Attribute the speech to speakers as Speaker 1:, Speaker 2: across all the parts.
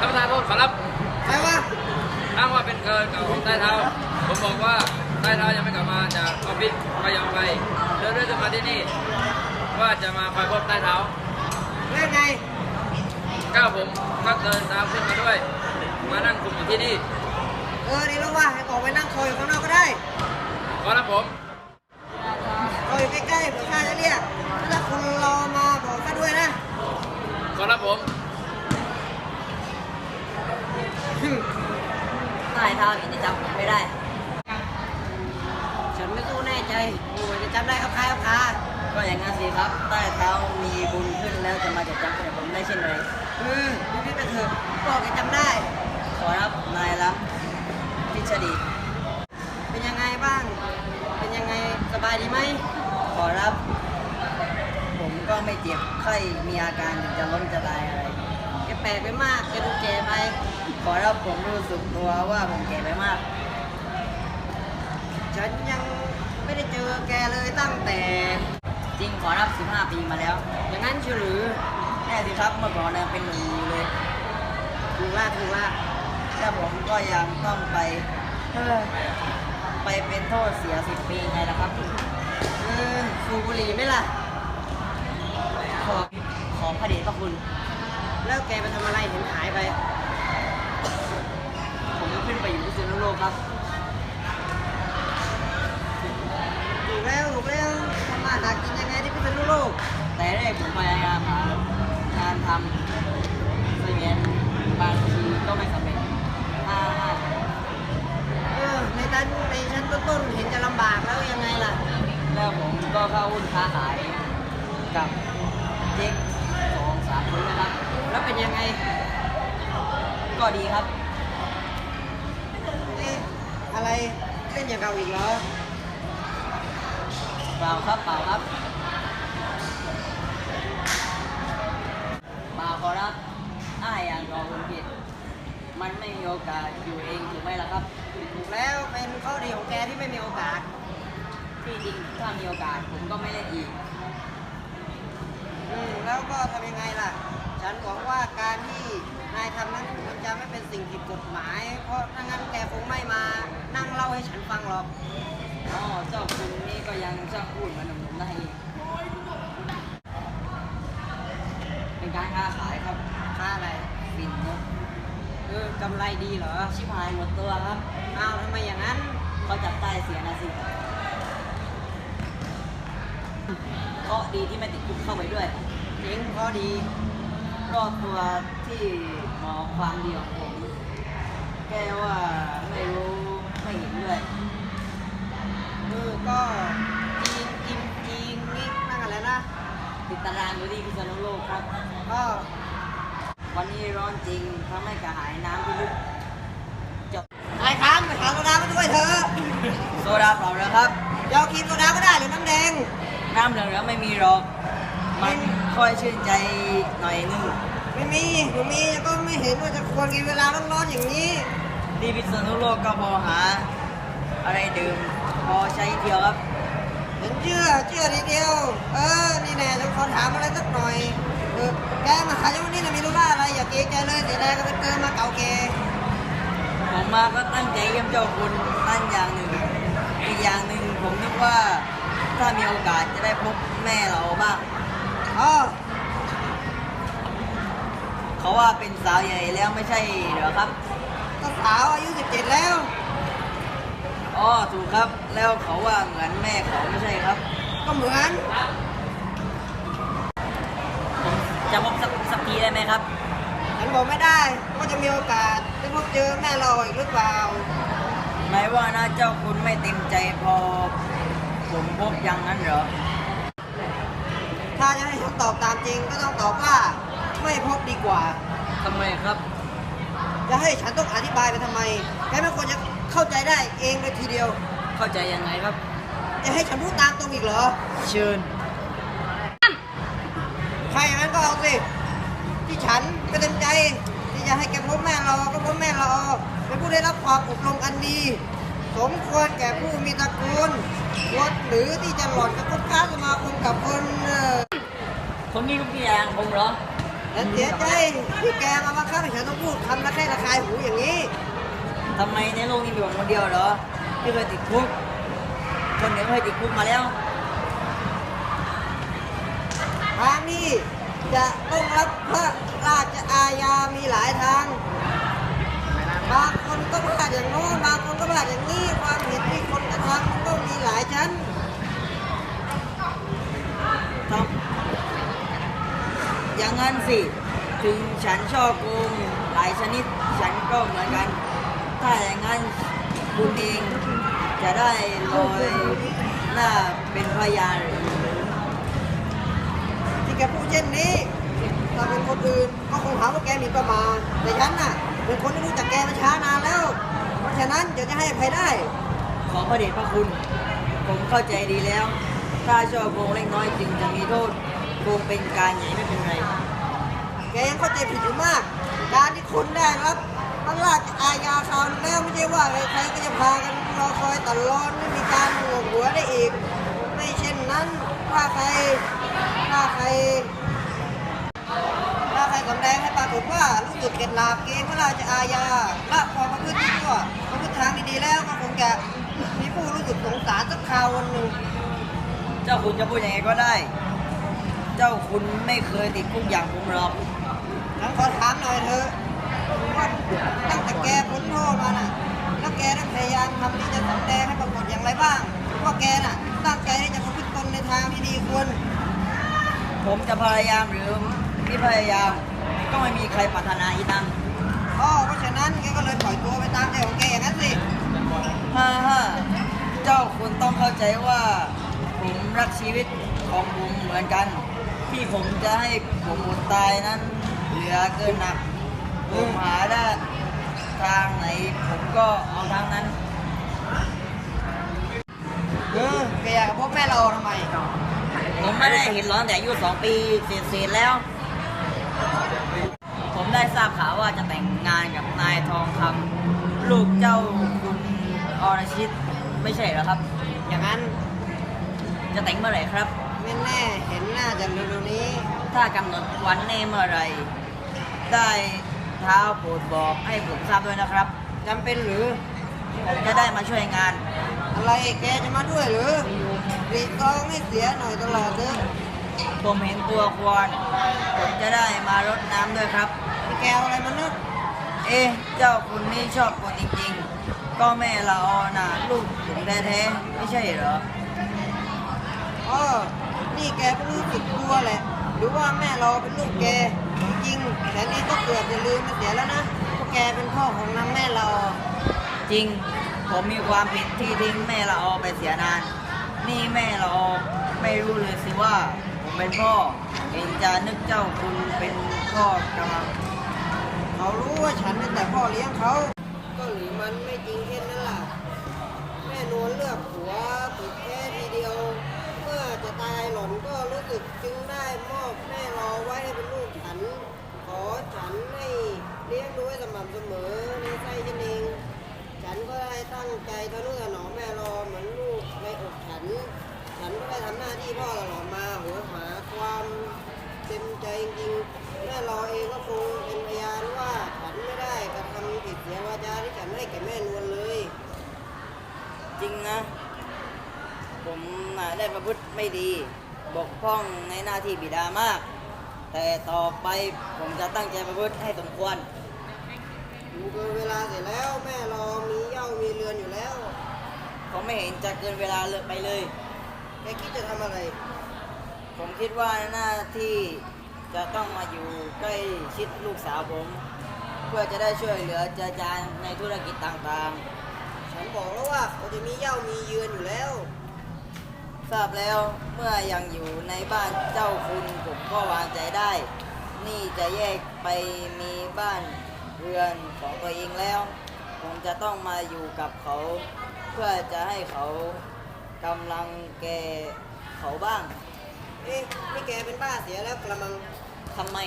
Speaker 1: ท่านประธานโทษขอรับ
Speaker 2: ใครวะ
Speaker 1: อ้างว่าเป็นเกินเก่าของใต้เท้า ผมบอกว่าใต้เท้ายังไม่กลับมาจากออฟฟิศก็ยอมไปเดินเรื่องจะมาที่นี่ ว่าจะมาคอยพบใต้เท้า
Speaker 2: เล่นไง
Speaker 1: ก้าวผมก็เดินตามขึ้นมาด้วย มานั่งคุมอยู่ที่นี่
Speaker 2: เออดีแล้วว่าให้ออกไปนั่งคอยอยู่ข้างนอกก็ได้
Speaker 1: ขอรับผม
Speaker 2: คอยอยู่ใกล้ๆเผื่อข้าจะเรียกถ้าคนรอมาบอกข้าด้วยนะ
Speaker 1: ขอรับผม
Speaker 3: ใต้เท้านี่จะจำผมไม่ได้
Speaker 2: ฉันไม่สู้แน่ใจโอ้ยจะจำได้ครับใครครับคา
Speaker 3: ก็อย่างนั้นสิครับ ใต้เท้ามีบุญขึ้นแล้วจะมาจะจำผมได้เช่นไร
Speaker 2: เออพี่พี่ไปเถอะบอกจะจำได้
Speaker 3: ขอรับนายรับพิชดี
Speaker 2: เป็นยังไงบ้าง เป็นยังไงสบายดีไหม
Speaker 3: ขอรับ ผมก็ไม่เจ็บไข้มีอาการจะล้มจะตายอะไร
Speaker 2: แกแปลกไปมากแกดูแก่ไป
Speaker 3: ขอรับผมรู้สึกตัวว่าผมแก่ไปมาก
Speaker 2: ฉันยังไม่ได้เจอแกเลยตั้งแต่
Speaker 3: จริงขอรับ 15 ปีมาแล้ว
Speaker 2: อย่างนั้นเชียหรือ
Speaker 3: แน่สิครับเมื่อก่อนเนี่ยเป็นหนุ่มอยู่เลย
Speaker 2: ถูกละถูกละ
Speaker 3: แล้วผมก็ยังต้องไปเออไปเป็นโทษเสียสิปีไงล่ะครับ
Speaker 2: เออสูบบุหรี่ไหมล่ะ
Speaker 3: ขอขอพระเดชพระคุณ
Speaker 2: แล้วแกไปทำอะไรเห็นหายไป
Speaker 3: ผมขึ้นไปอยู่ที่สุน โลกครับ
Speaker 2: ถูกแล้วถูกแล้วทำมาหากินยังไงที่พิษณุโลก
Speaker 3: แต่แรกผมพยายามหางานทำซึ่งเนี่ยบางทีก็ไม่สำเร็จถ้า
Speaker 2: เออในด้านในชั้นต้นๆเห็นจะลำบากแล้วยังไงล่ะ
Speaker 3: แล้วผมก็เข้าหุ้นค้าขายกับเจ๊กสองสามคนนะครับ
Speaker 2: แล้วเป็นยังไง
Speaker 3: ก็ดีครับ
Speaker 2: เอ๊ะอะไร เล่นอย่างเก่าอีกเหรอ
Speaker 3: เปล่าครับเปล่าครับเปล่าขอรับอ้ายอย่างรอคุณผิด มันไม่มีโอกาสอยู่เองถูกไหมล่ะครับ
Speaker 2: ถูกแล้วเป็นข้อดีของแกที่ไม่มีโอกาส
Speaker 3: ที่จริงถ้ามีโอกาสผมก็ไม่เล่นอีก
Speaker 2: อืมแล้วก็ทำยังไงล่ะ ฉันหวังว่าการที่นายทำนั้นมันจะไม่เป็นสิ่งผิดกฎหมาย เพราะถ้างั้นแกคงไม่มานั่งเล่าให้ฉันฟังหรอก
Speaker 3: อ๋อเจ้าคุณนี่ก็ยังช่างพูดเหมือนหนุ่มๆได้อีกเป็นการค้าขายครับ
Speaker 2: ค่าอะไร
Speaker 3: ปิ่นนก
Speaker 2: เออกำไรดีเหรอ
Speaker 3: ชิบหายหมดตัวครับ
Speaker 2: อ้าวทำไมอย่างนั้น
Speaker 3: เขาจับใต้เสียนะสิก็ดีที่ไม่ติดคุกเข้าไปด้วย
Speaker 2: เจ๋งพอดี
Speaker 3: รอดตัวที่หมอความเดีของผมแกว่าไม่รู้ไม่เห็นด้วย
Speaker 2: เออก็จีนกิมจีนนี่นั่นอะไรนะ
Speaker 3: ติดตารางอยู่ที่พิษณุโลกครับ
Speaker 2: ก็
Speaker 3: วันนี้ร้อนจริงทำให้กระหายน้ำที่ลึกจบ
Speaker 2: ไอ้ค้างไปหาโซดามาด้วยเถอะ
Speaker 3: โซดาเปล่าแล้วครับ
Speaker 2: ยวกินโซดาก็ได้หรือน้ำแดง
Speaker 3: น้ำเหลืองๆไม่มีหรอกมัน ค่อยชื่นใจหน่อยนึง
Speaker 2: ไม่มีหนูมีก็ไม่เห็นว่าจะควรกินเวลาร้อนๆอย่างนี้
Speaker 3: ที่พิษณุโลกก็พอหา อะไรดื่มพอใช้เดียวครับ
Speaker 2: เห็นเชื่อเชื่อทีเดียว เออ นี่แน่จะขอถามอะไรสักหน่อยเออแกมาขายวันนี้นะมีรู้ว่าอะไรอย่าเกรงใจเลยเสียแรงก็เป็นเกินมาเก่าแก
Speaker 3: ผมมาก็ตั้งใจเยี่ยมเจ้าคุณนั่นอย่างหนึ่ง อีกอย่างหนึ่งผมนึกว่าถ้ามีโอกาสจะได้พบแม่เราบ้าง
Speaker 2: อ๋อ
Speaker 3: เขาว่าเป็นสาวใหญ่แล้วไม่ใช่เหรอครับ
Speaker 2: ก็สาวอายุ 17 แล้ว
Speaker 3: อ๋อ ถูกครับ แล้วเขาว่าเหมือนแม่เขาไม่ใช่ครับ
Speaker 2: ก็เหมือน
Speaker 3: ผมจะพบสักสักทีได้ไหมครับ
Speaker 2: ฉันบอกไม่ได้ว่าจะมีโอกาสได้พบเจอแม่เราอีกหรือเปล่า
Speaker 3: ไหนว่านะเจ้าคุณไม่เต็มใจพอ ผมพบอย่างนั้นเหรอ
Speaker 2: ถ้าจะให้ฉันตอบตามจริงก็ต้องตอบว่า ไม่พบดีกว่า
Speaker 3: ทำไมครับ
Speaker 2: จะให้ฉันต้องอธิบายไปทำไมแกไม่ควรจะเข้าใจได้เองเลยทีเดียว
Speaker 3: เข้าใจยังไงครับ
Speaker 2: จะให้ฉันพูดตามตรงอีกเหรอ
Speaker 3: เชิญ
Speaker 2: ใครอย่างนั้นก็เอาสิ ที่ฉันก็เต็มใจที่จะให้แกพบแม่รอก็พบแม่รอเป็นผู้ได้รับความอบรมอันดี สมควรแก่ผู้มีตระกูลควรหรือที่จะหล่อนกับคุกค้าสมาคมกับคนเอ่อ
Speaker 3: คนนี้ลูกพี่อย่างผมเหรอ
Speaker 2: เฉันเสียใจที่แกมาบังคับให้ฉันต้องพูดคำละแค่ระคายหูอย่างนี้
Speaker 3: ทำไมในโลกนี้มีผมคนเดียวเหรอที่เคยติดคุกคนหนึ่งเคยติดคุกมาแล้ว
Speaker 2: ทางนี้จะต้องรับพระราชอาญามีหลายทางบางคนก็พลาดอย่างโน้นบางคนก็พลาดอย่างนี้ความผิดที่คนกระทำมันก็มีหลายชั้น
Speaker 3: ครับอย่า งั้นสิ ถึงฉันชอบโกงหลายชนิดฉันก็เหมือนกัน ถ้าอย่างนั้นคุณเองจะได้ลอยหน้าเป็นพยาน
Speaker 2: ที่แกพูดเช่นนี้ถ้าเป็นคนอื่นก็คงหาว่าแกหมีประมาทแต่ฉันน่ะเป็นคนที่รู้จักแกมาช้านานแล้ว เพราะฉะนั้นเดี๋ยวจะให้อภัยได้
Speaker 3: ขอพระเดชพระคุณ ผมเข้าใจดีแล้ว ถ้าชอบโกงเล็กน้อยจึงจะมีโทษโกงเป็นการใหญ่ไม่เป็นไร
Speaker 2: กยังเข้าใจผิดอยู่มาก การที่คุณได้รับพระราชอาญาคราวนี้แล้วไม่ใช่ว่าใครๆก็จะพากันรอคอยตลอดไม่มีการหัวหัวได้อีก ไม่เช่นนั้นถ้าใครถ้าใครถ้าใครสำแดงให้ปรากฏว่ารู้สึกเก็ดหลาบเกณฑ์พระราชอาญาละความประพฤติชั่วประพฤติทางดีๆแล้วก็คงจะมีผู้รู้สึกสงสารสักคราววันหนึ่ง
Speaker 3: เจ้าคุณจะพูดยังไงก็ได้ เจ้าคุณไม่เคยติดคุกอย่างผมหรอก
Speaker 2: งั้นขอถามหน่อยเถอะว่าตั้งแต่แกพ้นโทษมาน่ะ แล้วแกได้นพยายามทำที่จะสำแดงให้ปรากฏอย่างไรบ้างว่าแกน่ะตั้งใจที่จะประพฤติตนในทางที่ดีควร
Speaker 3: ผมจะพยายามหรือไม่พยายามก็ไม่มีใครปรารถนาอีนัง
Speaker 2: อ๋อเพราะฉะนั้นแกก็เลยปล่อยตัวไปตามใจของแกอย่างนั้นสิ
Speaker 3: ฮ่าฮ่าเจ้าคุณต้องเข้าใจว่าผมรักชีวิตของผมเหมือนกัน ที่ผมจะให้ผมอดตายนั้น เหลือเกินหนักผมหาได้ทางไหนผมก็เอาทางนั้น
Speaker 2: เออแกอยากกับพวกแม่เราทำไม
Speaker 3: ผมไม่ได้เห็นร้อนแต่อายุสองปีเศษๆแล้ว ผมได้ทราบข่าวว่าจะแต่งงานกับนายทองคำลูกเจ้าคุณอรชิตไม่ใช่เหรอครับ
Speaker 2: อย่างนั้น
Speaker 3: จะแต่งเมื่อไหร่ครับ
Speaker 2: ไม่แน่เห็นหน้าจะเร็วๆนี้
Speaker 3: ถ้ากำหนดวันแน่เมื่อไหร ได้เท้าโปรดบอกให้ผมทราบด้วยนะครับ
Speaker 2: จำเป็นหรือ
Speaker 3: ผมจะได้มาช่วยงาน
Speaker 2: อะไรแกจะมาด้วยหรือรีตองให้เสียหน่อยตลอดเถอะ
Speaker 3: ผมเห็นตัวควรผมจะได้มารดน้ำด้วยครับ
Speaker 2: แกเอาอะไรมานึก
Speaker 3: เอ๊ะเจ้าคุณนี่ชอบคนจริงๆ ก็แม่ละออน่ะลูกถึงแท้ๆไม่ใช่เหรอ
Speaker 2: อ๋อนี่แกก็รู้สึกกลัวแหละ หรือว่าแม่เราเป็นลูกแกจริงแต่นี่ก็เกือบจะลืมไปเสียแล้วนะว่าแกเป็นพ่อของนางแม่เรา
Speaker 3: จริง ผมมีความผิดที่ทิ้งแม่ละออไปเสียนาน นี่แม่ละออไม่รู้เลยสิว่า ผมเป็นพ่อ เองจะนึกเจ้าคุณเป็นพ่อกำลัง
Speaker 2: เขารู้ว่าฉันเป็นแต่พ่อเลี้ยงเขา ก็หรือมันไม่จริงเช่นนั้นล่ะ แม่นวลเลือกผัวผิดแค่ทีเดียว เมื่อจะตายหล่อนก็รู้สึกจึงได้มอบแม่รอไว้ให้เป็นลูกฉัน ขอฉันให้เลี้ยงดูให้สม่ำเสมอในไส้ฉันเอง ฉันก็ได้ตั้ง ใจทะนุถนอมแม่รอเหมือนลูกในอกฉัน ฉันก็ได้ทำหน้าที่พ่อตลอดมาหัวหาความเต็มใจจริงๆแม่รอเองก็คงเป็นพยานว่าฉันไม่ได้กระทำผิดเสียวาจาที่ฉันให้แก่แม่นวลเลย
Speaker 3: จริงนะ ผมน่ะได้ประพฤติไม่ดี บกพร่องในหน้าที่บิดามาก แต่ต่อไปผมจะตั้งใจประพฤติให้สมควร
Speaker 2: ดูเกินเวลาเสร็จแล้วแม่รอมีเหย้ามีเรือนอยู่แล้ว
Speaker 3: ผม ไม่เห็นจะเกินเวลาเลยไปเลย
Speaker 2: แกคิดจะทำอะไร
Speaker 3: ผมคิดว่าหน้าที่จะต้องมาอยู่ใกล้ชิดลูกสาวผม เพื่อจะได้ช่วยเหลือเจรจาในธุรกิจต่างๆ
Speaker 2: ฉันบอกแล้วว่าเขาจะมีเย้ามีเยือนอยู่แล้ว
Speaker 3: ทราบแล้วเมื่อยังอยู่ในบ้านเจ้าคุณผมก็วางใจได้ นี่จะแยกไปมีบ้านเรือนของตัวเองแล้ว ผมจะต้องมาอยู่กับเขา พื่อจะให้เขากำลังแก่เขาบ้าง
Speaker 2: เอ๊ะนี่แกเป็นบ้าเสียแล้วกระมัง
Speaker 3: ทำไม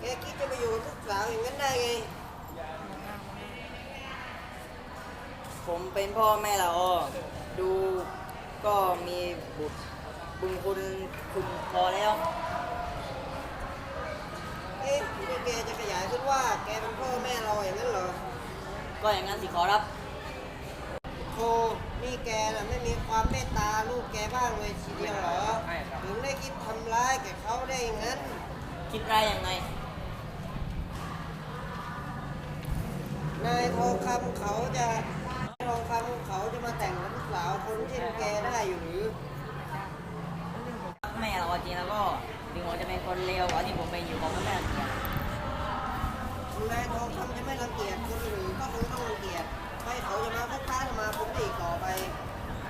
Speaker 2: แกคิดจะไปอยู่กับลูกสาวอย่างนั้นได้ไง
Speaker 3: ผมเป็นพ่อแม่ละออดูก็มีบุตรบุญคุณคุณพอแล้ว
Speaker 2: เอ๊ะนี่แกจะขยายขึ้นว่า แกเป็นพ่อแม่เราอย่างนั้นเหรอ
Speaker 3: ก็อย่างนั้นสิขอรับ
Speaker 2: โธ่นี่แกน่ะไม่มีความเมตตาลูกแกบ้างเลยทีเดียวเหรอ
Speaker 1: ใช่ครับ
Speaker 2: ถึงได้คิดทำร้ายแกเขาได้อย่างนั้น
Speaker 3: คิดร้ายยังไง
Speaker 2: นายทองคำเขาจะทองคำเขาจะมาแต่งกับลูกสาวคนเช่นแกได้อยู่หรือ
Speaker 3: แม่เราจริงแล้วก็ถึงผมจะเป็นคนเลวกว่าที่ผมเป็นอยู่ผมก็ไม่รังเกียจ
Speaker 2: นายทองคำจะไม่รังเกียจคนอื่นก็คงต้องรังเกียจ ให้เขาจะมาพบค้าจะมาผมอีกต่อไป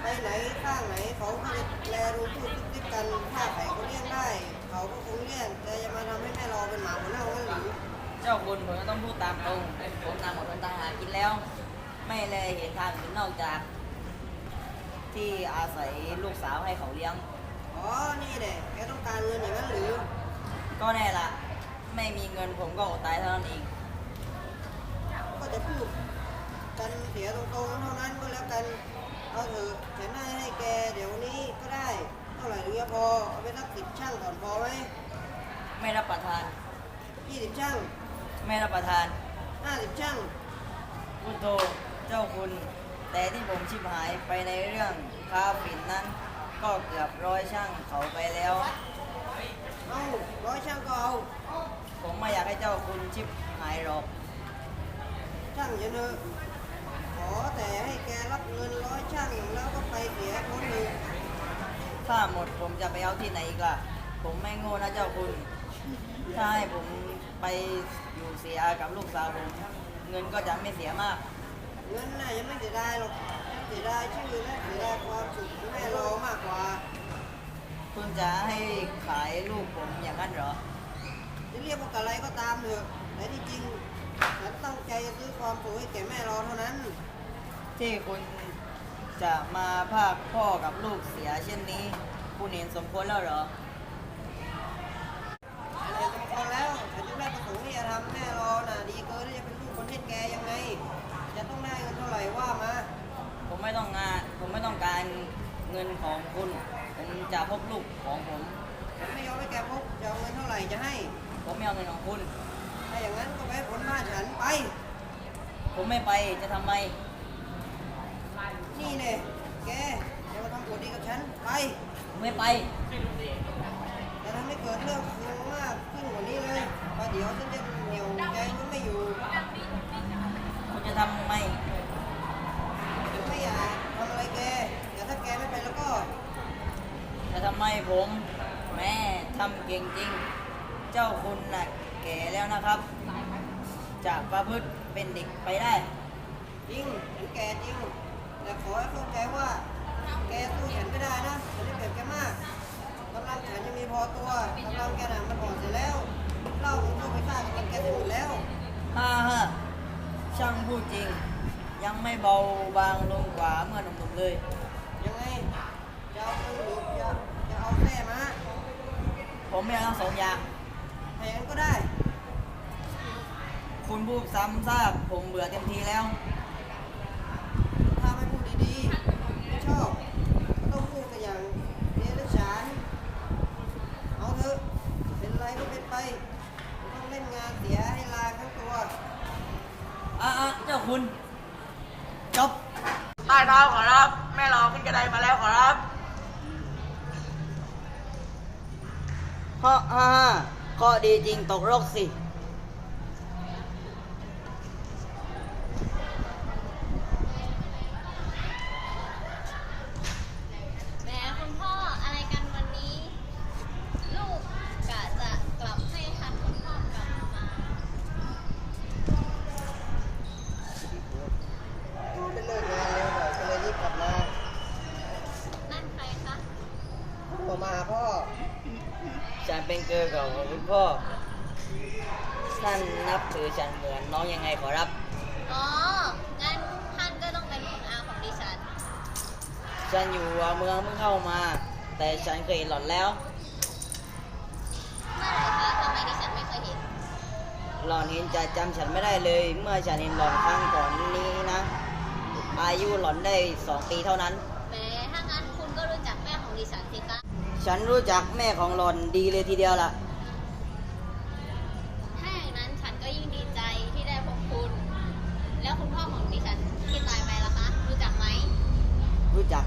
Speaker 2: ไปไหนข้างไหนเขาก็จะแลดูพูดติดกันถ้าใครเขาเลี้ยงได้ เขาก็คงเลี้ยงแต่จะมาทำให้แม่รอเป็นหมาหัวเน่างั้นหรือ
Speaker 3: เจ้าคุณผมก็ต้องพูดตามตรงผมตามหมดคนตายหากินแล้ว ไม่เลยเห็นทางอื่นนอกจาก ที่อาศัยลูกสาวให้เขาเลี้ยง
Speaker 2: อ๋อ นี่แหละแกต้องการเงินอย่างนั้นหรือ
Speaker 3: ก็แน่ละ ไม่มีเงินผมก็อดตายเท่านั้นเอง
Speaker 2: ก็จะพูด กันเสียตรงๆเท่านั้นก็แล้วกัน เอาเถอะฉันให้ให้แกเดี๋ยวนี้ก็ได้ เท่าไหร่หรือจะพอ เอาไปสักสิบช่างก่อนพอไหม
Speaker 3: ไม่รับประทาน
Speaker 2: ยี่สิบช่าง
Speaker 3: ไม่รับประทาน
Speaker 2: ห้าสิบช่าง
Speaker 3: พุทโธเจ้าคุณ แต่ที่ผมชิบหายไปในเรื่องค้าฝิ่นนั้น ก็เกือบร้อยช่างเขาไปแล้ว
Speaker 2: เอาร้อยช่างก็เอา
Speaker 3: ผมไม่อยากให้เจ้าคุณชิบหายหรอก
Speaker 2: ช่างเยอะเนอะข อแต่ให้แกรับเงินร้อยช่างแล้วก็ไปเสียคนหนึ่ง
Speaker 3: ถ้าหมดผมจะไปเอาที่ไหนอีกล่ะ ผมไม่โง่นะเจ้าคุณ ถ้าให้ผมไปอยู่เสียกับลูกสาวผมเงินก็จะไม่เสียมาก
Speaker 2: เงินน่ะยังไม่เสียดายหรอกเสียดายชื่อและเสียดายความสุขของแม่เรามากกว่า
Speaker 3: คุณจะให้ขายลูกผมอย่างนั้นเหรอ
Speaker 2: จะเรียกว่าอะไรก็ตามเถอะแต่ที่จริงฉันตั้งใจจะซื้อความสุขให้แก่แม่เราเท่านั้น
Speaker 3: ที่คุณจะมาพากพ่อกับลูกเสียเช่นนี้ คุณเห็นสมควรแล้วเหรอ
Speaker 2: แต่สมควรแล้วฉันจะได้ประสงค์ที่จะทำแม่เราน่ะดีเกินที่จะเป็นลูกคนเช่นแกยังไง จะต้องได้เงินเท่าไหร่ว่ามา
Speaker 3: ผมไม่ต้องงานผมไม่ต้องการเงินของคุณผมจะพบลูกของผม
Speaker 2: ฉันไม่ยอมให้แกพบจะเอาเงินเท่าไหร่จะให้
Speaker 3: ผมไม่เอาเงินของคุณ
Speaker 2: ถ้าอย่างนั้นก็ไปให้ผลบ้านฉันไป
Speaker 3: ผมไม่ไปจะทำไม
Speaker 2: นี่เนี่ยแกจะมาทำผลดีกับฉัน ไป
Speaker 3: ผมไม่ไป
Speaker 2: แต่ทำให้เกิดเรื่องเรื่องมากขึ้นกว่านี้เลยเพราะเดี๋ยวฉันจะเหนียวใจฉันไม่อยู่
Speaker 3: คุณจะทำไม
Speaker 2: ไม่อยากทำอะไรแก แต่ถ้าแกไม่ไปแล้วก็
Speaker 3: จะทำไมผม แม่ทำเก่งจริง เจ้าคุณน่ะแก่แล้วนะครับจะประพฤติเป็นเด็กไปได้
Speaker 2: จริงฉันแกจริง แต่ขอให้เข้าใจว่า แกสู้ฉันไม่ได้นะฉันได้เปรียบแกมากกำลังฉันยังมีพอตัวกำลังแกน่ะมันอ่อนเสียแล้วเหล่าของพวกไปฆ่ากันแกเสียหมดแล้ว
Speaker 3: ฮ่าฮ่าช่างพูดจริง ยังไม่เบาบางลงกว่าเมื่อหนุ่มๆเลย
Speaker 2: ยังไงจะเอาปืนหรือจะจะเอาแท้มา
Speaker 3: ผมไม่เอาทั้งสองอย่าง
Speaker 2: ถ้าอย่างนั้นก็ได้
Speaker 3: คุณพูดซ้ำซากผมเบื่อเต็มทีแล้ว
Speaker 2: ถ้าไม่พูดดีๆ ไม่ช อกต้องพูดกันอย่างเดรัจฉานเอาเถอะเป็นไรก็เป็นไปต้องเล่นงานเสียให้ลาทั้งตัว
Speaker 3: อะอะเจ้าคุณ จบใต้เท้าขอรับ แม่รอขึ้นกระไดมาแล้วขอรับฮ่าฮ่าฮ่าข้อดีจริงตกโรคสิ
Speaker 4: ท่า
Speaker 2: นนับ
Speaker 3: ถือฉันเหมือนน้องยังไงขอรับ
Speaker 4: อ๋อ งั้นท่านก็ต้องเป็นคุณอาของดิฉัน
Speaker 3: ฉันอยู่หัวเมืองเพิ่งเข้ามา แต่ฉันเคยเห็นหล่อนแล้ว
Speaker 4: เมื่อไหร่คะทำไมดิฉันไม่เคยเห็น
Speaker 3: หล่อนเห็นจะจำฉันไม่ได้เลย เมื่อฉันเห็นหล่อนครั้งก่อนนี้นะ อายุหล่อนได้สองปีเท่านั้น
Speaker 4: แหม ถ้างั้นคุณก็รู้จักแม่ของดิฉันสิคะ
Speaker 3: ฉันรู้จักแม่ของหล่อนดีเลยทีเดียวล่ะ รู้จัก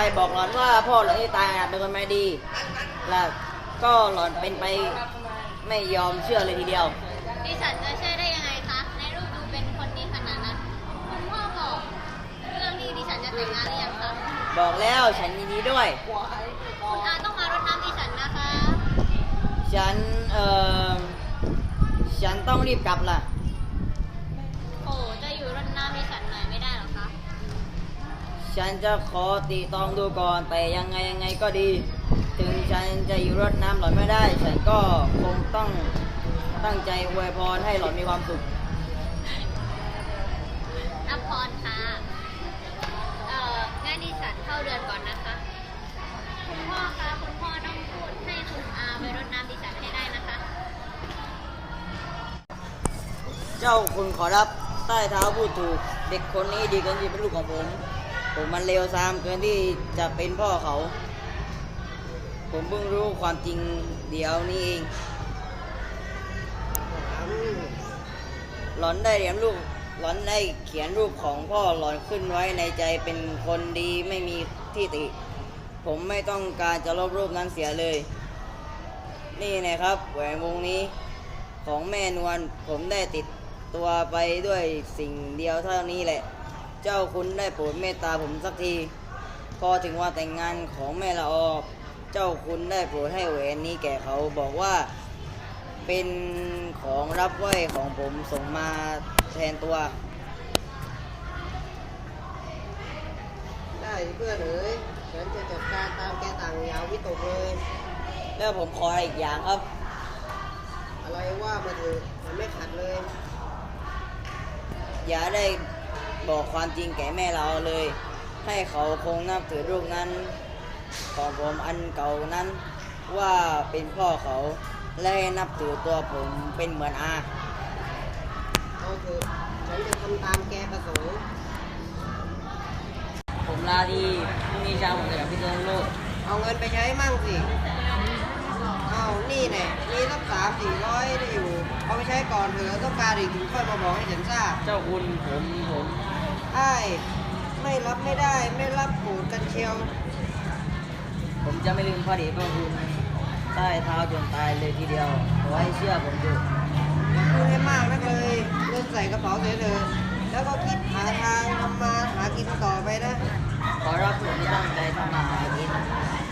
Speaker 3: รบอกหลอนว่าพ่อหลอนที่ตายอะเป็นคนไม่ดี แล้วก็หลอนเป็นไปไม่ยอมเชื่อเลยทีเดียว
Speaker 4: ดิฉันจะเชื่อได้ยังไงคะในรูปดูเป็นคนดีขนาดนั้น คุณพ่อบอกเรื่องที่ดิฉันจะแต่งงานหรือยังคะ
Speaker 3: บอกแล้วฉันยินดีด้วย
Speaker 4: คุณอาต้องมารดน้ำดิฉันนะคะ
Speaker 3: ฉันเอ่อฉันต้องรีบกลับล่ะ
Speaker 4: ฉัน
Speaker 3: จะขอตีตองดูก่อนแต่ยังไงยังไงก็ดี ถึงฉันจะอยู่รดน้ำหลอนไม่ได้ ฉันก็คงต้องตั้งใจอวยพรให้หลอนมีความสุข
Speaker 4: รับพรค่ะ เอ่องานดิฉันเข้าเดือนก่อนนะคะ คุณพ่อคะคุณพ่อต้องพูดให้คุณอาไปรดน้ำดิฉันให้ได้นะคะ
Speaker 3: เจ้าคุณขอรับใต้เท้าพูดถูก เด็กคนนี้ดีเกินที่เป็นลูกของผม ผมมันเลวทรามเกินที่จะเป็นพ่อเขา ผมเพิ่งรู้ความจริงเดี๋ยวนี้เอง หลอนได้เหรียญรูปหลอนได้เขียนรูปของพ่อหลอนขึ้นไว้ในใจเป็นคนดีไม่มีที่ติ ผมไม่ต้องการจะลบรูปนั้นเสียเลย นี่นะครับแหวนวงนี้ของแม่นวลผมได้ติดตัวไปด้วยสิ่งเดียวเท่านี้แหละ เจ้าคุณได้โปรดเมตตาผมสักที พอถึงวันแต่งงานของแม่ละออเจ้าคุณได้โปรดให้แหวนนี้แก่เขาบอกว่า เป็นของรับไหวของผมส่งมาแทนตัว
Speaker 2: ได้เพื่อนเอ๋ยฉันจะจัดการตามแกต่างยาววิตกเลย
Speaker 3: แล้วผมขออะไรอีกอย่างครับ
Speaker 2: อะไรว่ามาเถอะมันไม่ขัดเลย
Speaker 3: อย่าได้ บอกความจริงแก่แม่เราเลย ให้เขาคงนับถือรูปนั้น ของผมอันเก่านั้น ว่าเป็นพ่อเขาและให้นับถือตัวผมเป็นเหมือนอา
Speaker 2: เอาเถอะฉันจะทำตามแกประสงค์
Speaker 3: ผมลาดีพรุ่งนี้เช้าผมจะกลับพิษณุโลก
Speaker 2: เอาเงินไปใช้มั่งสิ เอานี่แน่มีสักสามสี่ร้อยได้อยู่ เอาไปใช้ก่อนเถอะต้องการอีกถึงค่อยมาบอกให้ฉันทราบ
Speaker 3: เจ้าคุณผมผม
Speaker 2: ไอ้ายไม่รับไม่ได้ไม่รับโกรธกันเชียว
Speaker 3: ผมจะไม่ลืมพระเดชพระคุณใต้เท้าจนตายเลยทีเดียว ขอให้เชื่อผมเถอะ
Speaker 2: พูดให้มากนักเลยเงินใส่กระเป๋าเสียเถอะแล้วก็คิดหาทางทำมาหากินต่อไปนะ
Speaker 3: ขอรับผมที่ตั้งใจทำมาหากิน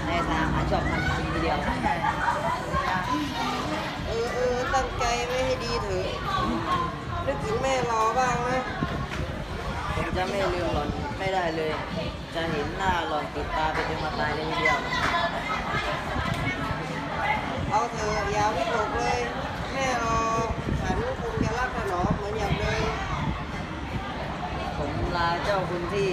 Speaker 3: ในทางหาชอบทำจริงทีเดียว
Speaker 2: เออเออตั้งใจไม่ให้ดีเถอะนึกถึงแม่รอบ้างนะ
Speaker 3: ผม จะไม่ลืมหล่อนไม่ได้เลย จะเห็นหน้าหล่อนติดตาไปจนมาตายเลยทีเดียว
Speaker 2: เอาเถอะอย่าวิตกเลยแม่เราฉันคงจะรักถนอมเหมือนอย่างเลย
Speaker 3: ผมลาเจ้าคุณที่